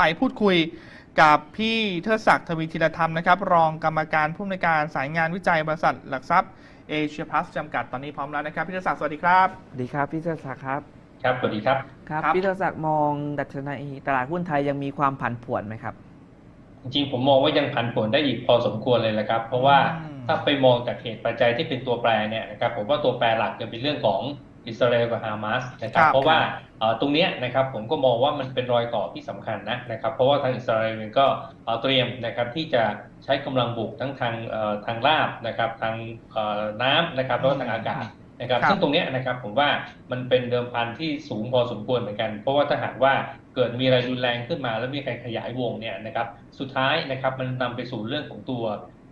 ไปพูดคุยกับพี่เทิดศักดิ์ทวีธีรธรรมนะครับ รองกรรมการผู้อำนวยการสายงานวิจัยบริษัทหลักทรัพย์เอเชียพลัสจำกัดตอนนี้พร้อมแล้วนะครับพี่เทิดศักดิ์สวัสดีครับ สวัสดีครับพี่เทศักดิ์ครับครับสวัสดีครับครับครับพี่เทศักดิ์มองดัชนีตลาดหุ้นไทยยังมีความผันผวนไหมครับ จริงๆผมมองว่ายังผันผวนได้อีกพอสมควรเลยแหละครับ เพราะว่าอืมถ้าไปมองจากเหตุปัจจัยที่เป็นตัวแปรเนี่ยนะครับผมว่าตัวแปรหลักจะเป็นเรื่องของ อิสราเอลกับฮามาสนะครับครับเพราะว่าเอ่อตรงเนี้ยนะครับผมก็มองว่ามันเป็นรอยต่อที่สำคัญนะนะครับเพราะว่าทางอิสราเอลเองก็เอ่อเตรียมนะครับที่จะใช้กำลังบุกทั้งทางเอ่อทางราบนะครับทางเอ่อน้ำนะครับแล้วก็ทางอากาศนะครับครับซึ่งตรงเนี้ยนะครับผมว่ามันเป็นเดิมพันที่สูงพอสมควรเหมือนกัน เพราะว่าถ้าหากว่าเกิดมีอะไรรุนแรงขึ้นมา แล้วมีการขยายวงเนี่ยนะครับสุดท้ายนะครับมันนำไปสู่เรื่องของตัว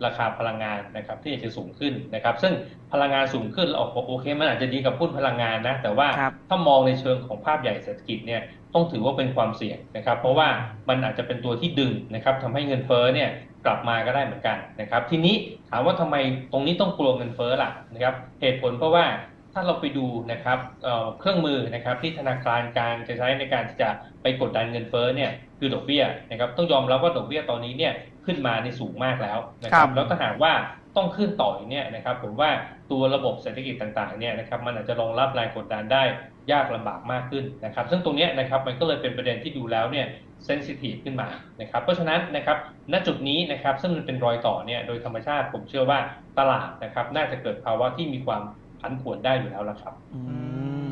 ราคาพลังงานนะครับที่จะสูงขึ้นนะครับ ซึ่งพลังงานสูงขึ้นเราโอเค มันอาจจะดีกับหุ้นพลังงานนะ แต่ว่าครับถ้ามองในเชิงของภาพใหญ่เศรษฐกิจเนี่ยต้องถือว่าเป็นความเสี่ยงนะครับ เพราะว่ามันอาจจะเป็นตัวที่ดึงนะครับทำให้เงินเฟ้อเนี่ยกลับมาก็ได้เหมือนกันนะครับ ทีนี้ถามว่าทำไมตรงนี้ต้องกลัวเงินเฟ้อล่ะนะครับ เหตุผลเพราะว่า ถ้าเราไปดูนะครับเอ่อเครื่องมือนะครับที่ธนาคารกลางจะใช้ในการที่จะไปกดดันเงินเฟ้อเนี่ยคือดอกเบี้ยนะครับต้องยอมรับว่าดอกเบี้ยตอนนี้เนี่ยขึ้นมาในสูงมากแล้วนะคครัรับบแล้วถ้าหากว่าต้องขึ้นต่ออีกเนี่ยนะครับผมว่าตัวระบบเศรษฐกิจต่างๆเนี่ยนะครับมันอาจจะรองรับแรงกดดันได้ยากลำบากมากขึ้นนะครับ ซึ่งตรงเนี้ยนะครับมันก็เลยเป็นประเด็นที่ดูแล้วเนี่ยเซนซิทีฟขึ้นมานะครับเพราะฉะนั้นนะครับณจุดนี้นะครับซึ่งมันเป็นรอยต่อเนี่ยโดยธรรมชาติผมเชื่อว่าตลาดนะครับน่าจะเกิดภาวะที่มีความ ผันผวนได้อยู่แล้วละครับ อื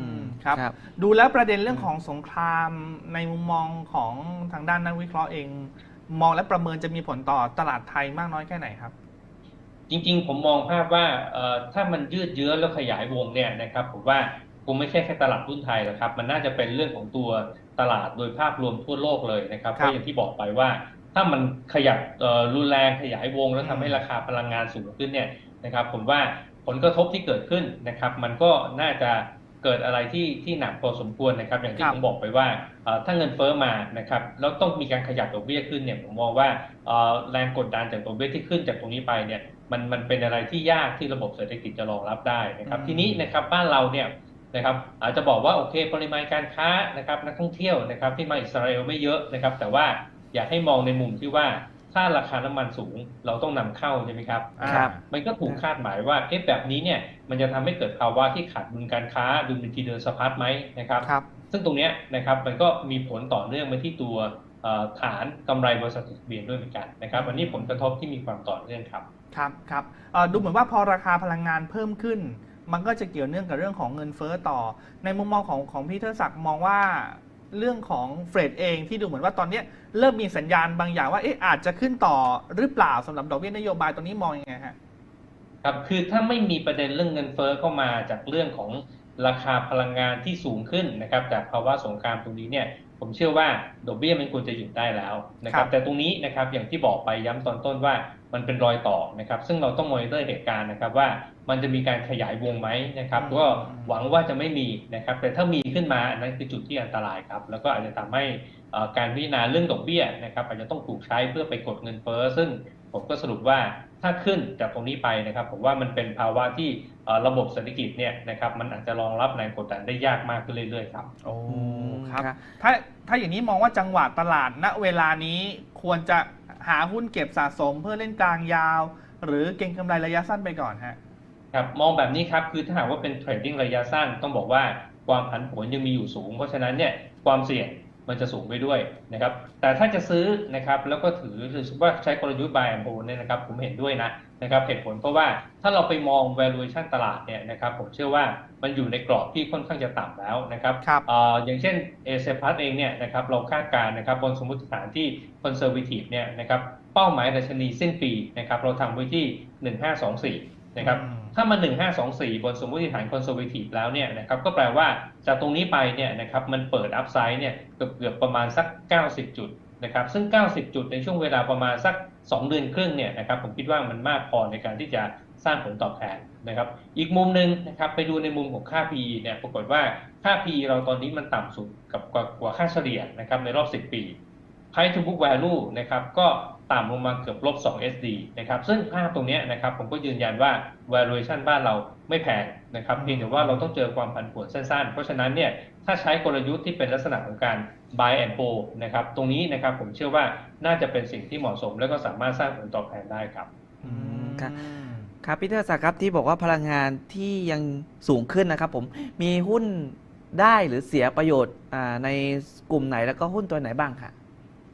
มครับ ครับ ดูแล้วประเด็นเรื่องของสงครามในมุมมองของทางด้านนักวิเคราะห์เอง มองและประเมินจะมีผลต่อตลาดไทยมากน้อยแค่ไหนครับ จริงๆ ผมมองภาพว่าเอ่อถ้ามันยืดเยื้อแล้วขยายวงเนี่ยนะครับผมว่าคงไม่ใช่แค่ตลาดหุ้นไทยหรอกครับ มันน่าจะเป็นเรื่องของตัวตลาดโดยภาพรวมทั่วโลกเลยนะครับคเพรับราะอย่างที่บอกไปว่า ถ้ามันขยับเอ่อรุนแรงขยายวงแล้วทำให้อืมราคาพลังงานสูงขึ้นเนี่ยนะครับผมว่า ผลกระทบที่เกิดขึ้นนะครับ มันก็น่าจะเกิดอะไรที่ที่หนักพอสมควรนะครับ อย่างที่ครับผมบอกไปว่าเอ่อถ้าเงินเฟ้อมานะครับแล้วต้องมีการขยับดอกเบี้ยขึ้นเนี่ยผมมองว่าเอ่อแรงกดดันจากดอกเบี้ยที่ขึ้นจากตรงนี้ไปเนี่ยมันมันเป็นอะไรที่ยากที่ระบบเศรษฐกิจจะรองรับได้นะครับอืมทีนี้นะครับบ้านเราเนี่ยนะครับอาจจะบอกว่าโอเคปริมาณการค้านะครับนักท่องเที่ยวนะครับที่มาอิสราเอลไม่เยอะนะครับ แต่ว่าอยากให้มองในมุมที่ว่า ถ้าราคาน้ำมันสูงเราต้องนำเข้าใช่ไหมครับครับ มันก็ถูกคาดหมายว่าเอ๊ะแบบนี้เนี่ยมันจะทำให้เกิดภาวะที่ขาดดุลการค้าดุลบัญชีเดินสะพัดไหมนะครับครับ ซึ่งตรงเนี้ยนะครับมันก็มีผลต่อเนื่องมาที่ตัวเอ่อฐานกำไรบริษัทจดทะเบียนด้วยเหมือนกันนะครับอันนี้ผลกระทบที่มีความต่อเนื่องครับครับครับเอ่อดูเหมือนว่าพอราคาพลังงานเพิ่มขึ้น มันก็จะเกี่ยวเนื่องกับเรื่องของเงินเฟ้อต่อ ในมุมมองของของพี่เทอศักดิ์มองว่า เรื่องของเฟรดเองที่ดูเหมือนว่าตอนเนี้ยเริ่มมีสัญญาณบางอย่างว่าเอ๊ะอาจจะขึ้นต่อหรือเปล่าสำหรับดอกเบี้ยนโยบายตรงนี้มองยังไงฮะครับคือถ้าไม่มีประเด็นเรื่องเงินเฟ้อเข้ามาจากเรื่องของราคาพลังงานที่สูงขึ้นนะครับจากภาวะสงครามตรงนี้เนี่ยผมเชื่อว่าดอกเบี้ยมันควรจะหยุดได้แล้วนะคครัรับบแต่ตรงนี้นะครับอย่างที่บอกไปย้ำตอนต้นว่า มันเป็นรอยต่อนะครับ ซึ่งเราต้องมอนิเตอร์เหตุการณ์นะครับว่ามันจะมีการขยายวงไหมนะครับ ก็หวังว่าจะไม่มีนะครับ แต่ถ้ามีขึ้นมาอันนั้นคือจุดที่อันตรายครับ แล้วก็อาจจะทำให้เอ่อการพิจารณาเรื่องดอกเบี้ยนะครับ อาจจะต้องถูกใช้เพื่อไปกดเงินเฟ้อซึ่งผมก็สรุปว่าถ้าขึ้นจากตรงนี้ไปนะครับ ผมว่ามันเป็นภาวะที่เอ่อระบบเศรษฐกิจเนี่ยนะครับ มันอาจจะรองรับแรงกดดันได้ยากมากขึ้นเรื่อยๆครับโอ้มครับครับถ้าถ้าอย่างนี้มองว่าจังหวะตลาดณเวลานี้ควรจะ หาหุ้นเก็บสะสมเพื่อเล่นกลางยาว หรือเก็งกำไรระยะสั้นไปก่อนฮะครับมองแบบนี้ครับคือถ้าหากว่าเป็นเทรดดิ้งระยะสั้นต้องบอกว่าความผันผวนยังมีอยู่สูง เพราะฉะนั้นเนี่ยความเสี่ยงมันจะสูงไปด้วยนะครับแต่ถ้าจะซื้อนะครับแล้วก็ถือหรือว่าใช้กลยุทธ์ buy and hold เนี่ยนะครับผมเห็นด้วยนะ นะครับเหตุผลเพราะว่าถ้าเราไปมอง valuation ตลาดเนี่ยนะครับผมเชื่อว่ามันอยู่ในกรอบที่ค่อนข้างจะต่ำแล้วนะครับครับเอ่ออย่างเช่นเอเซพัสเองเนี่ยนะครับเราคาดการณ์นะครับบนสมมติฐานที่ conservative เนี่ยนะครับเป้าหมายดัชนีสิ้นปีนะครับเราทำไว้ที่ 1524นะครับอืมถ้ามา 1524 บนสมมติฐาน conservative แล้วเนี่ยนะครับก็แปลว่าจากตรงนี้ไปเนี่ยนะครับมันเปิด upside เนี่ยเกือบเกือบประมาณสัก 90 จุดนะครับซึ่ง 90 จุดในช่วงเวลาประมาณสัก 2 เดือนครึ่งเนี่ยนะครับผมคิดว่ามันมากพอในการที่จะสร้างผลตอบแทนนะครับ อีกมุมหนึ่งนะครับไปดูในมุมของค่า PE เนี่ยปรากฏว่าค่า PE เราตอนนี้มันต่ำสุดกับกว่ากว่าค่าเฉลี่ยนะครับในรอบ 10 ปี Price to book value นะครับก็ต่ำลงมาเกือบลบ 2 SD นะครับซึ่งภาพตรงนี้นะครับผมก็ยืนยันว่า valuation บ้านเรา ไม่แพงนะครับเพียงแต่ว่าเราต้องเจอความผันผวนสั้นๆ เพราะฉะนั้นเนี่ยถ้าใช้กลยุทธ์ที่เป็นลักษณะของการ buy and hold นะครับตรงนี้นะครับผมเชื่อว่าน่าจะเป็นสิ่งที่เหมาะสม และก็สามารถสร้างผลตอบแทนได้ครับครับครับพี่เทอศักครับที่บอกว่าพลังงานที่ยังสูงขึ้นนะครับผมมีหุ้นได้หรือเสียประโยชน์ในกลุ่มไหนแล้วก็หุ้นตัวไหนบ้างคะ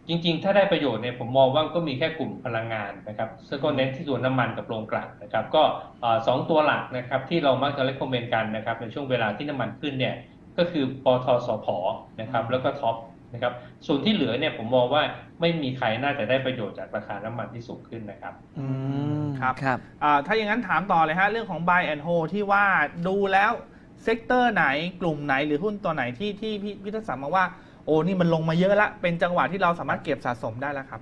จริงๆ ถ้าได้ประโยชน์เนี่ยผมมองว่าก็มีแค่กลุ่มพลังงานนะครับซึ่งก็เน้นที่ตัวน้ำมันกับโรงกลั่นนะครับ ก็เอ่อสองตัวหลักนะครับที่เรามักจะเล c คอมเมนต์กันนะครับในช่วงเวลาที่น้ำมันขึ้นเนี่ยก็คือปทสพนะครับแล้วก็ท็อปนะครับส่วนที่เหลือเนี่ยผมมองว่าไม่มีใครน่าจะได้ประโยชน์จากราคาน้ำมันที่สูงขึ้นนะครับอืมครับครับอ่าถ้าอย่างนั้นถามต่อเลยฮะเรื่องของ buy and hold ที่ว่าดูแล้วเซกเตอร์ไหนกลุ่มไหนหรือหุ้นตัวไหนที่ที่พี่พิทศักดิ์มองว่า โอ้นี่มันลงมาเยอะละ เป็นจังหวะที่เราสามารถเก็บสะสมได้แล้วครับ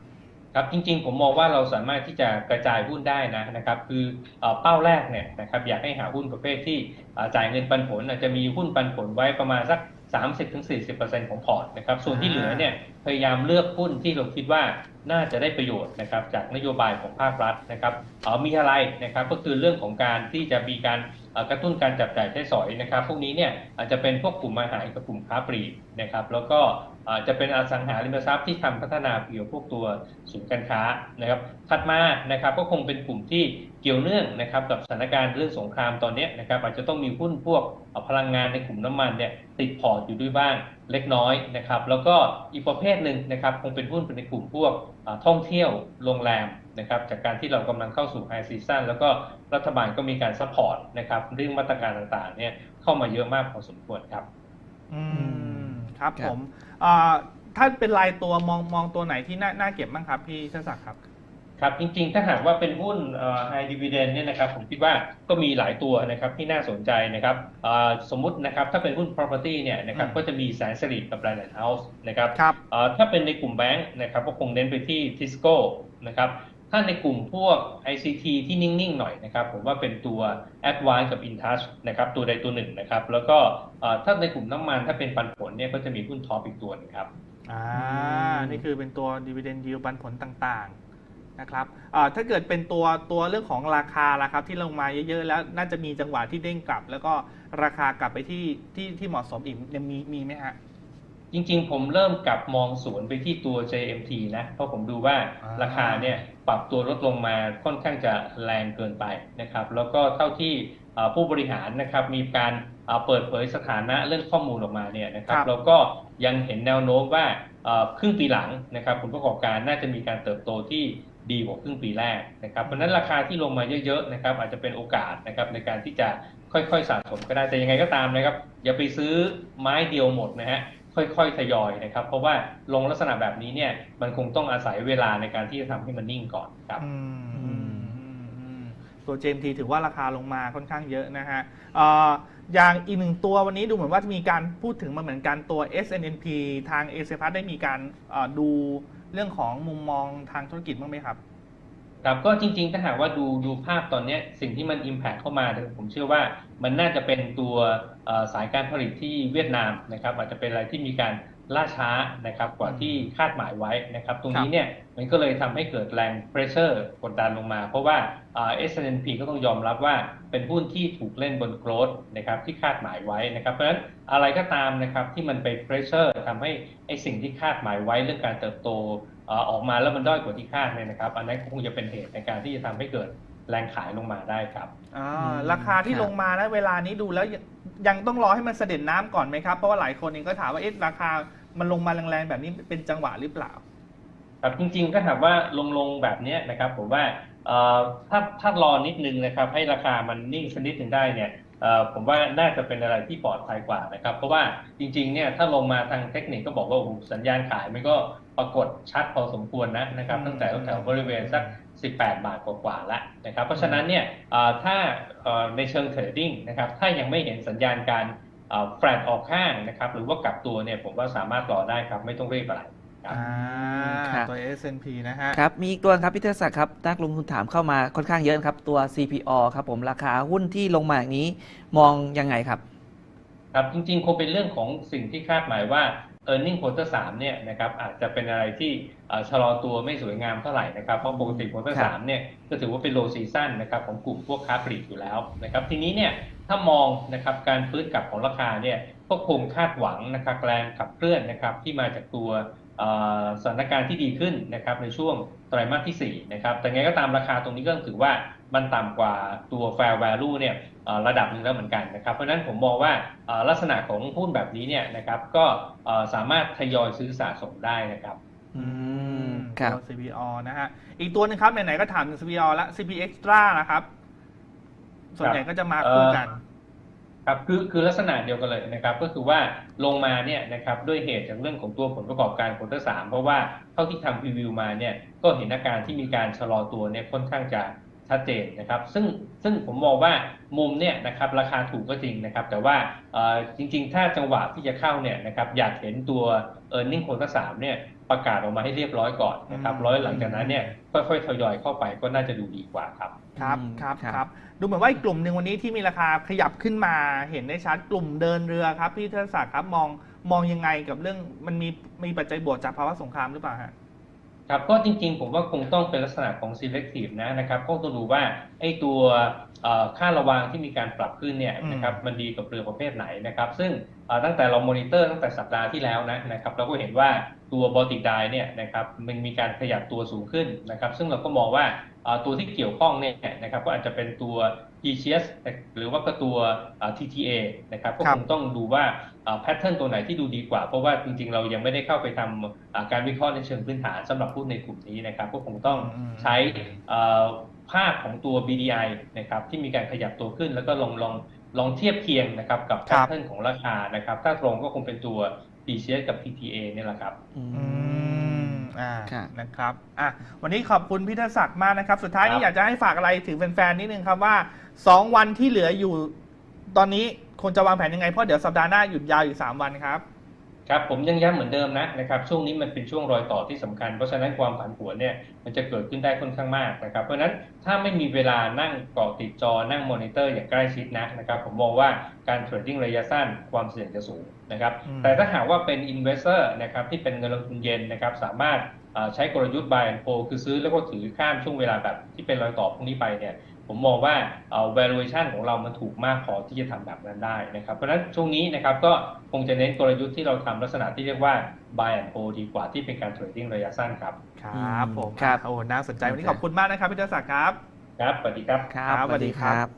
ครับจริงๆ ผมมองว่าเราสามารถที่จะกระจายหุ้นได้นะนะครับคือเอ่อเป้าแรกเนี่ยนะครับอยากให้หาหุ้นประเภทที่เอ่อจ่ายเงินปันผลอาจจะมีหุ้นปันผลไว้ประมาณสัก 30-40%ของพอร์ตนะครับส่วนที่เหลือเนี่ยพยายามเลือกหุ้นที่เราคิดว่าน่าจะได้ประโยชน์นะครับจากนโยบายของภาครัฐนะครับเอ่อมีอะไรนะครับก็คือเรื่องของการที่จะมีการเอ่อ กระตุ้นการจับจ่ายใช้สอยนะครับพวกนี้เนี่ยอาจจะเป็นพวกกลุ่มอาหารกับกลุ่มค้าปลีกนะครับแล้วก็ จะเป็นอสังหาริมทรัพย์ที่ทำพัฒนาเกี่ยวพวกตัวศูนย์การค้านะครับ ถัดมานะครับก็คงเป็นกลุ่มที่เกี่ยวเนื่องนะครับกับสถานการณ์เรื่องสงครามตอนนี้นะครับอาจจะต้องมีหุ้นพวกพลังงานในกลุ่มน้ำมันเนี่ยติดพอร์ตอยู่ด้วยบ้างเล็กน้อยนะครับ แล้วก็อีกประเภทหนึ่งนะครับคงเป็นหุ้นในกลุ่มพวกท่องเที่ยวโรงแรมนะครับจากการที่เรากำลังเข้าสู่ไฮซีซั่นแล้วก็รัฐบาลก็มีการซัพพอร์ตนะครับเรื่องมาตรการต่างๆเนี่ยเข้ามาเยอะมากพอสมควรครับ อืม ครับครับผมอ่าถ้าเป็นรายตัวมองมองตัวไหนที่น่าน่าเก็บบ้างครับพี่พิทศักดิ์ครับ ครับจริงๆ ถ้าหากว่าเป็นหุ้นไฮดิว i เดนเนี่ยนะครับผมคิดว่าก็มีหลายตัวนะครับที่น่าสนใจนะครับเอ่อสมมุตินะครับถ้าเป็นหุ้น property เนี่ยนะครับอืมก็จะมีแสนสิริกับ Land House นะครับครับเอ่อถ้าเป็นในกลุ่มแบงค์นะครับก็คงเน้นไปที่ Tisco นะครับ ถ้าในกลุ่มพวก ICT ที่นิ่ง ๆ หน่อยนะครับ ผมว่าเป็นตัว Advance กับ Intouch นะครับ ตัวใดตัวหนึ่งนะครับ แล้วก็เอ่อถ้าในกลุ่มน้ำมันถ้าเป็นปันผลเนี่ยก็จะมีหุ้นท็อปอีกตัวหนึงครับ อ่าอืมนี่คือเป็นตัว dividend yield ปันผลต่างๆนะครับอ่าถ้าเกิดเป็นตัวตัวเรื่องของราคาละครับ ที่ลงมาเยอะๆ แล้วน่าจะมีจังหวะที่เด้งกลับ แล้วก็ราคากลับไปที่ที่ที่เหมาะสมอีกยังมีมีไหมฮะ จริงๆ ผมเริ่มกลับมองสวนไปที่ตัว JMT นะ เพราะผมดูว่าอ่าราคาเนี่ยปรับตัวลดลงมาค่อนข้างจะแรงเกินไปนะครับ แล้วก็เท่าที่เอ่อผู้บริหารนะครับมีการเอ่อเปิดเผยสถานะเรื่องข้อมูลออกมาเนี่ยนะครับครับเราก็ยังเห็นแนวโน้มว่าเอ่อครึ่งปีหลังนะครับผลประกอบการน่าจะมีการเติบโตที่ดีกว่าครึ่งปีแรกนะครับเพราะฉะนั้นราคาที่ลงมาเยอะๆนะครับอาจจะเป็นโอกาสนะครับในการที่จะค่อยๆสะสมก็ได้แต่ยังไงก็ตามนะครับอย่าไปซื้อไม้เดียวหมดนะฮะ ค่อยๆทยอยนะครับ เพราะว่าลงลักษณะแบบนี้เนี่ย มันคงต้องอาศัยเวลาในการที่จะทำให้มันนิ่งก่อนครับอืมอือืมมอืมอืมตัว JMT ถือว่าราคาลงมาค่อนข้างเยอะนะฮะเอ่ออย่างอีกหนึ่งตัววันนี้ดูเหมือนว่าจะมีการพูดถึงมาเหมือนกันตัว SNNP ทางเอเซพัได้มีการเอ่อดูเรื่องของมุมมองทางธุรกิจบ้างไหมครับ ครับก็จริงๆ ถ้าหากว่าดูดูภาพตอนนี้สิ่งที่มัน Impact เข้ามาผมเชื่อว่ามันน่าจะเป็นตัวสายการผลิตที่เวียดนามนะครับอาจจะเป็นอะไรที่มีการล่าช้านะครับกว่าที่คาดหมายไว้นะครับ ตรงนี้เนี่ยมันก็เลยทำให้เกิดแรง pressure กดดันลงมา เพราะว่าเอ่อ S&P ก็ต้องยอมรับว่าเป็นหุ้นที่ถูกเล่นบน growth นะครับที่คาดหมายไว้นะครับเพราะฉะนั้นอะไรก็ตามนะครับที่มันไป pressure ทำให้ไอ้สิ่งที่คาดหมายไว้เรื่องการเติบโต อ่อออกมาแล้วมันด้อยกว่าที่คาดเนี่ยนะครับ อันนั้นคงจะเป็นเหตุในการที่จะทำให้เกิดแรงขายลงมาได้ครับอ่าอืมราคาที่ครับลงมานะเวลานี้ดูแล้วยังยังต้องรอให้มันเสด็จน้ำก่อนไหมครับ เพราะว่าหลายคนเองก็ถามว่าเอ๊ะราคามันลงมาแรงๆแบบนี้เป็นจังหวะหรือเปล่าครับจริงๆก็ถามว่าลงลงๆแบบเนี้ยนะครับ ผมว่าเอ่อถ้าถ้ารอนิดนึงนะครับ ให้ราคามันนิ่งสักนิดหนึ่งได้เนี่ยเอ่อผมว่าน่าจะเป็นอะไรที่ปลอดภัยกว่านะครับ เพราะว่าจริงๆเนี่ยถ้าลงมาทางเทคนิคก็บอกว่าโอ้โหสัญญาณขายมันก็ ปรากฏชัดพอสมควรนะนะครับอืมตั้งแต่แถวๆบริเวณสัก 18 บาทกว่าๆแล้วนะครับ เพราะฉะนั้นเนี่ยเอ่อถ้าเอ่อในเชิงเทรดดิ้งนะครับถ้ายังไม่เห็นสัญญาณการแฟลตออกข้างนะครับหรือว่ากลับตัวเนี่ยผมว่าสามารถรอได้ครับไม่ต้องรีบอะไรครับอ่าครับตัว S&P นะฮะครับมีอีกตัวครับพี่เทอศักดิ์ครับนักลงทุนถามเข้ามาค่อนข้างเยอะครับ ตัว CPO ครับผมราคาหุ้นที่ลงมาอย่างนี้มองยังไงครับ ครับจริงๆ คงเป็นเรื่องของสิ่งที่คาดหมายว่า e a r n i n g quarter 3เนี่ยนะครับอาจจะเป็นอะไรที่เอ่อชะลอตัวไม่สวยงามเท่าไหร่นะครับเพราะปกติ quarter ครับ3เนี่ยก็ถือว่าเป็น low season นะครับของกลุ่มพวกค้าปลีกอยู่แล้วนะครับทีนี้เนี่ยถ้ามองนะครับการฟื้นกลับของราคาเนี่ยก็คงคาดหวังนะครับแรงขับเคลื่อนนะครับที่มาจากตัวเอ่อ สถานการณ์ที่ดีขึ้นนะครับในช่วงไตรมาสที่4นะครับแต่ไงก็ตามราคาตรงนี้ก็ถือว่ามันต่ำกว่าตัว fair value เนี่ยเอ่อระดับหนึ่งแล้วเหมือนกันนะครับ เพราะฉะนั้นผมมองว่าเอ่อลักษณะของหุ้นแบบนี้เนี่ยนะครับก็เอ่อสามารถทยอยซื้อสะสมได้นะครับอืมครับตัว CPO นะฮะอีกตัวหนึงครับไหนๆก็ถามถึง CPO แล้ว CP Extra นะครับ ส่วนใหญ่ก็จะมาคู่กัน ครับคือคือลักษณะเดียวกันเลยนะครับก็คือว่าลงมาเนี่ยนะครับด้วยเหตุจากเรื่องของตัวผลประกอบการควอเตอร์สามเพราะว่าเท่าที่ทำพรีวิวมาเนี่ยก็เห็นอาการที่มีการชะลอตัวเนี่ยค่อนข้างจะ ชัดเจนนะครับ ซึ่งซึ่งผมมองว่ามุมเนี่ยนะครับราคาถูกก็จริงนะครับ แต่ว่าเอ่อจริง ๆ ถ้าจังหวะที่จะเข้าเนี่ยนะครับอยากเห็นตัว e a r n i n g ควอเตอร์สามเนี่ยประกาศออกมาให้เรียบร้อยก่อนนะครับอืมร้อยหลังจากนั้นเนี่ยค่อยๆทยอยเข้าไปก็น่าจะดูดีกว่าครับครับอืมครับครับครับดูเหมือนว่าอีกกลุ่มหนึ่งวันนี้ที่มีราคาขยับขึ้นมาเห็นได้ชัดกลุ่มเดินเรือครับพี่เทศศักดิ์ครับมองมองยังไงกับเรื่องมันมีมีปัจจัยบวกจากภาวะสงครามหรือเปล่าฮะ ครับก็จริงๆ ผมว่าคงต้องเป็นลักษณะของ selective นะนะครับก็ต้องดูว่าไอ้ตัวเอ่อค่าระวางที่มีการปรับขึ้นเนี่ยอืมนะครับมันดีกับเรือประเภทไหนนะครับ ซึ่งเอ่อตั้งแต่เรามอนิเตอร์ตั้งแต่สัปดาห์ที่แล้วนะนะครับเราก็เห็นว่า ตัวบอติกไดเนี่ยนะครับมันมีการขยับตัวสูงขึ้นนะครับซึ่งเราก็มองว่าเอ่อตัวที่เกี่ยวข้องเนี่ยนะครับก็อาจจะเป็นตัว PCS หรือว่าก็ตัวเอ่อ TTA นะครับก็ครัคบงต้องดูว่าแพทเทิร์นตัวไหนที่ดูดีกว่า เพราะว่าจริงๆ เรายังไม่ได้เข้าไปทำอ่าการวิเคราะห์ในเชิงพื้นฐานสำหรับหุ้นในกลุ่มนี้นะครับก็คงต้องอืมใช้เอ่อภาพของตัว BDI นะครับที่มีการขยับตัวขึ้นแล้วก็ลองลองลองเทียบเคียงนะครับกับแพครัทบเทิร์นของราคานะครับถ้าตรงก็คงเป็นตัว PCS กับ TTA เนี่ยแหละครับอือืมมอ่าครับ นะครับอะวันนี้ขอบคุณพี่เทศศักดิ์มากนะครับ สุดท้ายนี้ครับอยากจะให้ฝากอะไรถึงแฟนๆนิดนึงครับว่า 2 วันที่เหลืออยู่ตอนนี้ควรจะวางแผนยังไงเพราะเดี๋ยวสัปดาห์หน้าหยุดยาวอยู่3วันครับ ครับผมยังย้ำเหมือนเดิมนะนะครับช่วงนี้มันเป็นช่วงรอยต่อที่สำคัญ เพราะฉะนั้นความผันผวนเนี่ยมันจะเกิดขึ้นได้ค่อนข้างมากนะครับเพราะฉะนั้นถ้าไม่มีเวลานั่งเกาะติดจอนั่งมอนิเตอร์อย่างใกล้ชิดนะนะครับผมมองว่าการเทรดดิ้งระยะสั้นความเสี่ยงจะสูงนะครับอืมแต่ถ้าหากว่าเป็น investor นะครับที่เป็นเงินลงทุนเย็นนะครับสามารถเอ่อใช้กลยุทธ์ buy and hold คือซื้อแล้วก็ถือข้ามช่วงเวลาแบบที่เป็นรอยต่อพวกนี้ไปเนี่ย ผมมองว่าเอ่อ valuation ของเรามันถูกมากพอที่จะทำแบบนั้นได้นะครับ เพราะฉะนั้นช่วงนี้นะครับก็คงจะเน้นกลยุทธ์ที่เราทำลักษณะที่เรียกว่า buy and hold ดีกว่าที่เป็นการเทรดดิ้งระยะสั้นครับ ครับผมครับโอ้น่าสนใจวันนี้ขอบคุณมากนะครับพี่เทศศักดิ์ครับ ครับสวัสดีครับ ครับครับสวัสดีสวัสดีครับครับ